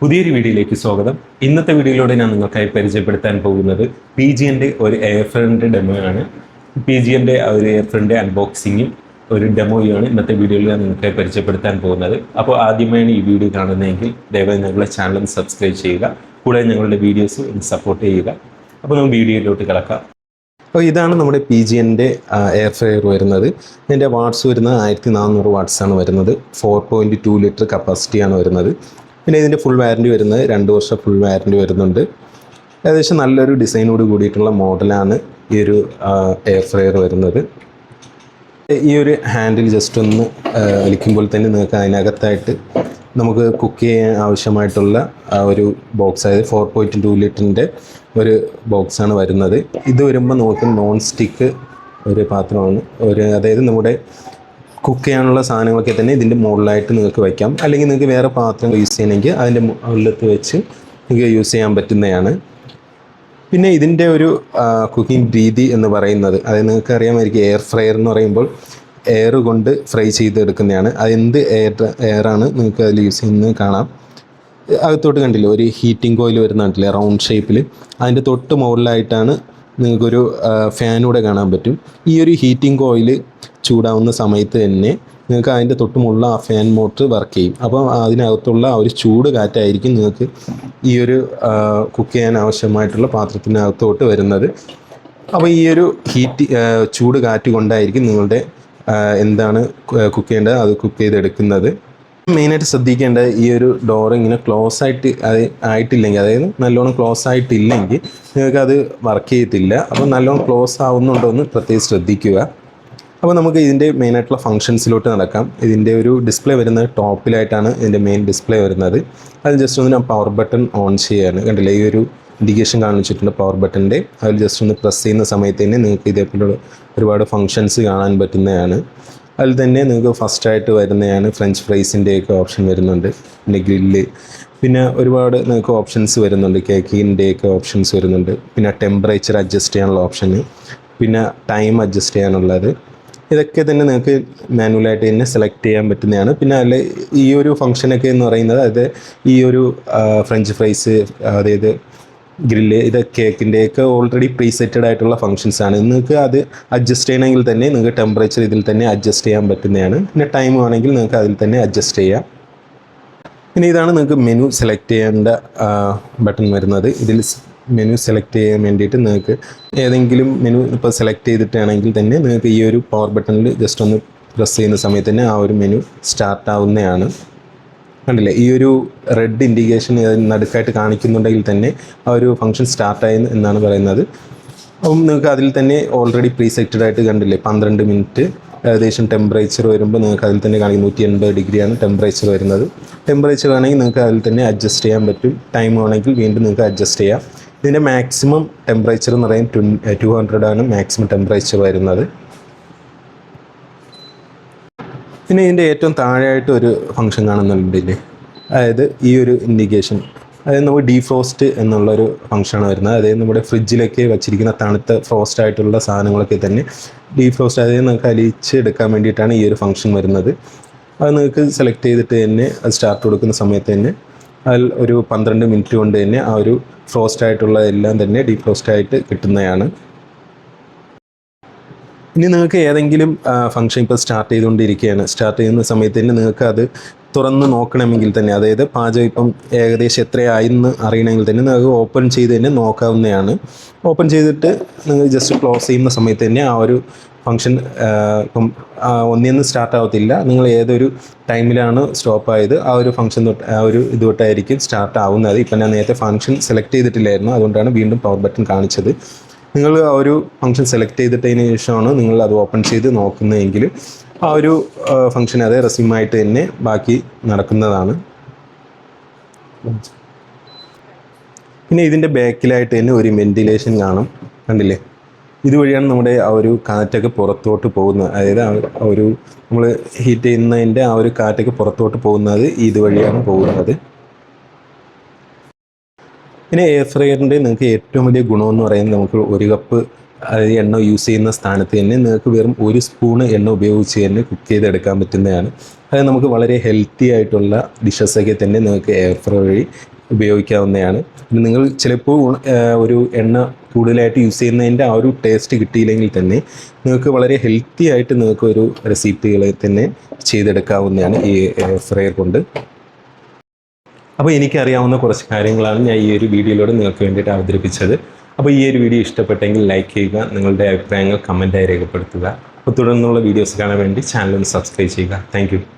പുതിയൊരു വീഡിയോയിലേക്ക് സ്വാഗതം. ഇന്നത്തെ വീഡിയോയിലൂടെ ഞാൻ നിങ്ങൾക്കായി പരിചയപ്പെടുത്താൻ പോകുന്നത് പി ജി എന്റെ ഒരു എയർ ഫ്രണ്ട് ഡെമോ ആണ്. പി ജി എന്റെ ഒരു എയർ ഫ്രണ്ട് അൺബോക്സിങ്ങും ഒരു ഡെമോയുമാണ് ഇന്നത്തെ വീഡിയോയിൽ ഞാൻ നിങ്ങൾക്കായി പരിചയപ്പെടുത്താൻ പോകുന്നത്. അപ്പോൾ ആദ്യമായാണ് ഈ വീഡിയോ കാണുന്നതെങ്കിൽ ദയവായി ഞങ്ങളുടെ ചാനൽ സബ്സ്ക്രൈബ് ചെയ്യുക കൂടെ ഞങ്ങളുടെ വീഡിയോസ് സപ്പോർട്ട് ചെയ്യുക. അപ്പോൾ നമുക്ക് വീഡിയോയിലോട്ട് കിടക്കാം. അപ്പോൾ ഇതാണ് നമ്മുടെ പി ജി എന്റെ എയർ ഫ്രയർ വരുന്നത്. ഇതിന്റെ വാട്ട്സ് വരുന്നത് ആയിരത്തി നാനൂറ് വാട്ട്സ് ആണ് വരുന്നത്. ഫോർ പോയിന്റ് ടു ലിറ്റർ കപ്പാസിറ്റിയാണ് വരുന്നത്. പിന്നെ ഇതിന്റെ ഫുൾ വാറന്റി വരുന്നത് രണ്ട് വർഷം ഫുൾ വാറന്റി വരുന്നുണ്ട്. ഏകദേശം നല്ലൊരു ഡിസൈനോട് കൂടിയിട്ടുള്ള മോഡലാണ് ഈ ഒരു എയർ ഫ്രയർ വരുന്നത്. ഈ ഒരു ഹാൻഡിൽ ജസ്റ്റ് ഒന്ന് വലിക്കുമ്പോൾ തന്നെ നിങ്ങൾക്ക് അതിനകത്തായിട്ട് നമുക്ക് കുക്ക് ചെയ്യാൻ ആവശ്യമായിട്ടുള്ള ഒരു ബോക്സ് അതായത് ഫോർ പോയിന്റ് ടു ലിറ്ററിന്റെ ഒരു ബോക്സാണ് വരുന്നത്. ഇത് വരുമ്പോൾ നമുക്ക് നോൺ സ്റ്റിക്ക് ഒരു പാത്രമാണ്. ഒരു അതായത് നമ്മുടെ കുക്ക് ചെയ്യാനുള്ള സാധനങ്ങളൊക്കെ തന്നെ ഇതിന്റെ മുകളിലായിട്ട് നിങ്ങൾക്ക് വയ്ക്കാം. അല്ലെങ്കിൽ നിങ്ങൾക്ക് വേറെ പാത്രം യൂസ് ചെയ്യണമെങ്കിൽ അതിന്റെ മുകളിലത്ത് വെച്ച് നിങ്ങൾക്ക് യൂസ് ചെയ്യാൻ പറ്റുന്നതാണ്. പിന്നെ ഇതിന്റെ ഒരു കുക്കിംഗ് രീതി എന്ന് പറയുന്നത് അതായത് നിങ്ങൾക്ക് അറിയാമായിരിക്കും എയർ ഫ്രയർ എന്ന് പറയുമ്പോൾ എയർ കൊണ്ട് ഫ്രൈ ചെയ്തെടുക്കുന്നതാണ്. അതെന്ത് എയർ എയറാണ് നിങ്ങൾക്ക് അതിൽ യൂസ് ചെയ്യുന്നത് കാണാം. അകത്തോട്ട് കണ്ടില്ലേ ഒരു ഹീറ്റിംഗ് കോയിൽ വരുന്ന കണ്ടില്ലേ റൗണ്ട് ഷേപ്പിൽ അതിന്റെ തൊട്ട് മുകളിലായിട്ടാണ് നിങ്ങൾക്കൊരു ഫാനൂടെ കാണാൻ പറ്റും. ഈ ഒരു ഹീറ്റിംഗ് കോയിൽ ചൂടാവുന്ന സമയത്ത് തന്നെ നിങ്ങൾക്ക് അതിന്റെ തൊട്ടുമുള്ള ആ ഫാൻ മോട്ടർ വർക്ക് ചെയ്യും. അപ്പം അതിനകത്തുള്ള ആ ഒരു ചൂട് കാറ്റായിരിക്കും നിങ്ങൾക്ക് ഈ ഒരു കുക്ക് ചെയ്യാൻ ആവശ്യമായിട്ടുള്ള പാത്രത്തിനകത്തോട്ട് വരുന്നത്. അപ്പോൾ ഈ ഒരു ഹീറ്റ് ചൂട് കാറ്റ് കൊണ്ടായിരിക്കും നിങ്ങളുടെ എന്താണ് കുക്ക് ചെയ്യേണ്ടത് അത് കുക്ക് ചെയ്തെടുക്കുന്നത്. മെയിനായിട്ട് ശ്രദ്ധിക്കേണ്ട ഈ ഒരു ഡോർ ഇങ്ങനെ ക്ലോസ് ആയിട്ട് ആയിട്ടില്ലെങ്കിൽ അതായത് നല്ലോണം ക്ലോസ് ആയിട്ടില്ലെങ്കിൽ നിങ്ങൾക്ക് അത് വർക്ക് ചെയ്യത്തില്ല. അപ്പോൾ നല്ലോണം ക്ലോസ് ആവുന്നുണ്ടോ എന്ന് പ്രത്യേകം ശ്രദ്ധിക്കുക. അപ്പോൾ നമുക്ക് ഇതിന്റെ മെയിനായിട്ടുള്ള ഫങ്ഷൻസിലോട്ട് നടക്കാം. ഇതിന്റെ ഒരു ഡിസ്പ്ലേ വരുന്നത് ടോപ്പിലായിട്ടാണ് ഇതിന്റെ മെയിൻ ഡിസ്പ്ലേ വരുന്നത്. അതിൽ ജസ്റ്റ് ഒന്ന് പവർ ബട്ടൺ ഓൺ ചെയ്യാണ്. കണ്ടില്ലേ? ഈ ഒരു ഇൻഡിക്കേഷൻ കാണിച്ചിട്ടുണ്ട് പവർ ബട്ടന്റെ അതിൽ ജസ്റ്റ് ഒന്ന് പ്രസ് ചെയ്യുന്ന സമയത്ത് തന്നെ നിങ്ങൾക്ക് ഇതേപോലുള്ള ഒരുപാട് ഫങ്ഷൻസ് കാണാൻ പറ്റുന്നതാണ്. അതിൽ തന്നെ നിങ്ങൾക്ക് ഫസ്റ്റായിട്ട് വരുന്നതാണ് ഫ്രഞ്ച് ഫ്രൈസിന്റെയൊക്കെ ഓപ്ഷൻ വരുന്നുണ്ട്. പിന്നെ ഗ്രില്ല് പിന്നെ ഒരുപാട് നിങ്ങൾക്ക് ഓപ്ഷൻസ് വരുന്നുണ്ട്. കേക്കിന്റെയൊക്കെ ഓപ്ഷൻസ് വരുന്നുണ്ട്. പിന്നെ ടെമ്പറേച്ചർ അഡ്ജസ്റ്റ് ചെയ്യാനുള്ള ഓപ്ഷന് പിന്നെ ടൈം അഡ്ജസ്റ്റ് ചെയ്യാനുള്ളത്. ഇതൊക്കെ തന്നെ നിങ്ങൾക്ക് മാനുവലായിട്ട് തന്നെ സെലക്ട് ചെയ്യാൻ പറ്റുന്നതാണ്. പിന്നെ അതിൽ ഈ ഒരു ഫംഗ്ഷനൊക്കെ എന്ന് പറയുന്നത് അതായത് ഈ ഒരു ഫ്രഞ്ച് ഫ്രൈസ് അതായത് ഗ്രില്ല് ഇത് കേക്കിന്റെയൊക്കെ ഓൾറെഡി പ്രീസെറ്റഡ് ആയിട്ടുള്ള ഫങ്ഷൻസ് ആണ്. നിങ്ങൾക്ക് അത് അഡ്ജസ്റ്റ് ചെയ്യണമെങ്കിൽ തന്നെ നിങ്ങൾക്ക് ടെമ്പറേച്ചർ ഇതിൽ തന്നെ അഡ്ജസ്റ്റ് ചെയ്യാൻ പറ്റുന്നതാണ്. പിന്നെ ടൈം ആണെങ്കിൽ നിങ്ങൾക്ക് അതിൽ തന്നെ അഡ്ജസ്റ്റ് ചെയ്യാം. പിന്നെ ഇതാണ് നിങ്ങൾക്ക് മെനു സെലക്ട് ചെയ്യേണ്ട ബട്ടൺ വരുന്നത്. ഇതിൽ മെനു സെലക്ട് ചെയ്യാൻ വേണ്ടിയിട്ട് നിങ്ങൾക്ക് ഏതെങ്കിലും മെനു ഇപ്പോൾ സെലക്ട് ചെയ്തിട്ടാണെങ്കിൽ തന്നെ നിങ്ങൾക്ക് ഈ ഒരു പവർ ബട്ടണിൽ ജസ്റ്റ് ഒന്ന് പ്രസ് ചെയ്യുന്ന സമയത്ത് തന്നെ ആ ഒരു മെനു സ്റ്റാർട്ട് ആവുന്നതാണ്. കണ്ടില്ലേ? ഈ ഒരു റെഡ് ഇൻഡിക്കേഷൻ നടുക്കായിട്ട് കാണിക്കുന്നുണ്ടെങ്കിൽ തന്നെ ആ ഒരു ഫംഗ്ഷൻ സ്റ്റാർട്ടായി എന്നാണ് പറയുന്നത്. അപ്പം നിങ്ങൾക്ക് അതിൽ തന്നെ ഓൾറെഡി പ്രീ സെറ്റഡ് ആയിട്ട് കണ്ടില്ലേ? പന്ത്രണ്ട് മിനിറ്റ് ഏകദേശം ടെമ്പറേച്ചർ വരുമ്പോൾ നിങ്ങൾക്ക് അതിൽ തന്നെ കാണിക്കും. നൂറ്റി എൺപത് ഡിഗ്രിയാണ് ടെമ്പറേച്ചർ വരുന്നത്. ടെമ്പറേച്ചർ ആണെങ്കിൽ നിങ്ങൾക്ക് അതിൽ തന്നെ അഡ്ജസ്റ്റ് ചെയ്യാൻ പറ്റും. ടൈം ആണെങ്കിൽ വീണ്ടും നിങ്ങൾക്ക് അഡ്ജസ്റ്റ് ചെയ്യാം. ഇതിന്റെ മാക്സിമം ടെമ്പറേച്ചർ എന്ന് പറയും ടു ഹൺഡ്രഡ് ആണ് മാക്സിമം ടെമ്പറേച്ചർ വരുന്നത്. പിന്നെ ഇതിന്റെ ഏറ്റവും താഴെയായിട്ട് ഒരു ഫംഗ്ഷൻ കാണുന്നുണ്ടില്ലേ അതായത് ഈ ഒരു ഇൻഡിക്കേഷൻ അതായത് നമുക്ക് ഡീഫ്രോസ്റ്റ് എന്നുള്ളൊരു ഫംഗ്ഷനാണ് വരുന്നത്. അതായത് നമ്മുടെ ഫ്രിഡ്ജിലൊക്കെ വെച്ചിരിക്കുന്ന തണുത്ത ഫ്രോസ്റ്റ് ആയിട്ടുള്ള സാധനങ്ങളൊക്കെ തന്നെ ഡീഫ്രോസ്റ്റ് അതായത് നമുക്ക് അലിച്ച് എടുക്കാൻ വേണ്ടിയിട്ടാണ് ഈ ഒരു ഫംഗ്ഷൻ വരുന്നത്. അത് നിങ്ങൾക്ക് സെലക്ട് ചെയ്തിട്ട് തന്നെ അത് സ്റ്റാർട്ട് കൊടുക്കുന്ന സമയത്ത് തന്നെ അതിൽ ഒരു പന്ത്രണ്ട് മിനിറ്റ് കൊണ്ട് തന്നെ ആ ഒരു ഫ്രോസ്റ്റ് ആയിട്ടുള്ള എല്ലാം തന്നെ ഡീപ് ഫ്രോസ്റ്റ് ആയിട്ട് കിട്ടുന്നതാണ്. ഇനി നിങ്ങൾക്ക് ഏതെങ്കിലും ഫംഗ്ഷൻ ഇപ്പോൾ സ്റ്റാർട്ട് ചെയ്തുകൊണ്ടിരിക്കുകയാണ്. സ്റ്റാർട്ട് ചെയ്യുന്ന സമയത്ത് തന്നെ നിങ്ങൾക്ക് അത് തുറന്ന് നോക്കണമെങ്കിൽ തന്നെ അതായത് പാചകം ഇപ്പം ഏകദേശം എത്രയായെന്ന് അറിയണമെങ്കിൽ തന്നെ നിങ്ങൾക്ക് ഓപ്പൺ ചെയ്ത് തന്നെ നോക്കാവുന്നതാണ്. ഓപ്പൺ ചെയ്തിട്ട് നിങ്ങൾ ജസ്റ്റ് ക്ലോസ് ചെയ്യുന്ന സമയത്ത് തന്നെ ആ ഒരു ഫംഗ്ഷൻ ഇപ്പം ഒന്നിന്ന് സ്റ്റാർട്ട് ആവത്തില്ല. നിങ്ങൾ ഏതൊരു ടൈമിലാണ് സ്റ്റോപ്പ് ആയത് ആ ഒരു ഫംഗ്ഷൻ തൊട്ട് ആ ഒരു ഇത് തൊട്ടായിരിക്കും സ്റ്റാർട്ട് ആവുന്നത്. ഇപ്പം ഞാൻ നേരത്തെ ഫംഗ്ഷൻ സെലക്ട് ചെയ്തിട്ടില്ലായിരുന്നു. അതുകൊണ്ടാണ് വീണ്ടും പവർ ബട്ടൺ കാണിച്ചത്. നിങ്ങൾ ആ ഒരു ഫംഗ്ഷൻ സെലക്ട് ചെയ്തിട്ടതിന് ശേഷമാണ് നിങ്ങൾ അത് ഓപ്പൺ ചെയ്ത് നോക്കുന്നതെങ്കിൽ ആ ഒരു ഫംഗ്ഷൻ അതേ റെസ്യൂമായിട്ട് തന്നെ ബാക്കി നടക്കുന്നതാണ്. പിന്നെ ഇതിന്റെ ബാക്കിലായിട്ട് തന്നെ ഒരു വെന്റിലേഷൻ കാണും. കണ്ടില്ലേ? ഇതുവഴിയാണ് നമ്മുടെ ആ ഒരു കാറ്റൊക്കെ പുറത്തോട്ട് പോകുന്നത്. അതായത് ആ ഒരു നമ്മൾ ഹീറ്റ് ചെയ്യുന്നതിന്റെ ആ ഒരു കാറ്റൊക്കെ പുറത്തോട്ട് പോകുന്നത് ഇതുവഴിയാണ് പോകുന്നത്. പിന്നെ എയർ ഫ്രയറിന്റെ നിങ്ങൾക്ക് ഏറ്റവും വലിയ ഗുണമെന്ന് പറയുന്നത് നമുക്ക് ഒരു കപ്പ് അതായത് എണ്ണ യൂസ് ചെയ്യുന്ന സ്ഥാനത്ത് തന്നെ നിങ്ങൾക്ക് വെറും ഒരു സ്പൂണ് എണ്ണ ഉപയോഗിച്ച് തന്നെ കുക്ക് ചെയ്തെടുക്കാൻ പറ്റുന്നതാണ്. അത് നമുക്ക് വളരെ ഹെൽത്തി ആയിട്ടുള്ള ഡിഷസൊക്കെ തന്നെ നിങ്ങൾക്ക് എയർ ഫ്രൈ വഴി ഉപയോഗിക്കാവുന്നതാണ്. പിന്നെ നിങ്ങൾ ചിലപ്പോൾ ഒരു എണ്ണ കൂടുതലായിട്ട് യൂസ് ചെയ്യുന്നതിന്റെ ആ ഒരു ടേസ്റ്റ് കിട്ടിയില്ലെങ്കിൽ തന്നെ നിങ്ങൾക്ക് വളരെ ഹെൽത്തി ആയിട്ട് നിങ്ങൾക്ക് ഒരു റെസിപ്പികളെ തന്നെ ചെയ്തെടുക്കാവുന്നതാണ് ഈ ഫ്രയർ കൊണ്ട്. അപ്പോൾ എനിക്കറിയാവുന്ന കുറച്ച് കാര്യങ്ങളാണ് ഞാൻ ഈ ഒരു വീഡിയോയിലൂടെ നിങ്ങൾക്ക് വേണ്ടിയിട്ട് അവതരിപ്പിച്ചത്. അപ്പോൾ ഈ ഒരു വീഡിയോ ഇഷ്ടപ്പെട്ടെങ്കിൽ ലൈക്ക് ചെയ്യുക നിങ്ങളുടെ അഭിപ്രായങ്ങൾ കമന്റായി രേഖപ്പെടുത്തുക. അപ്പോൾ തുടർന്നുള്ള വീഡിയോസ് കാണാൻ വേണ്ടി ചാനൽ ഒന്ന് സബ്സ്ക്രൈബ് ചെയ്യുക. താങ്ക്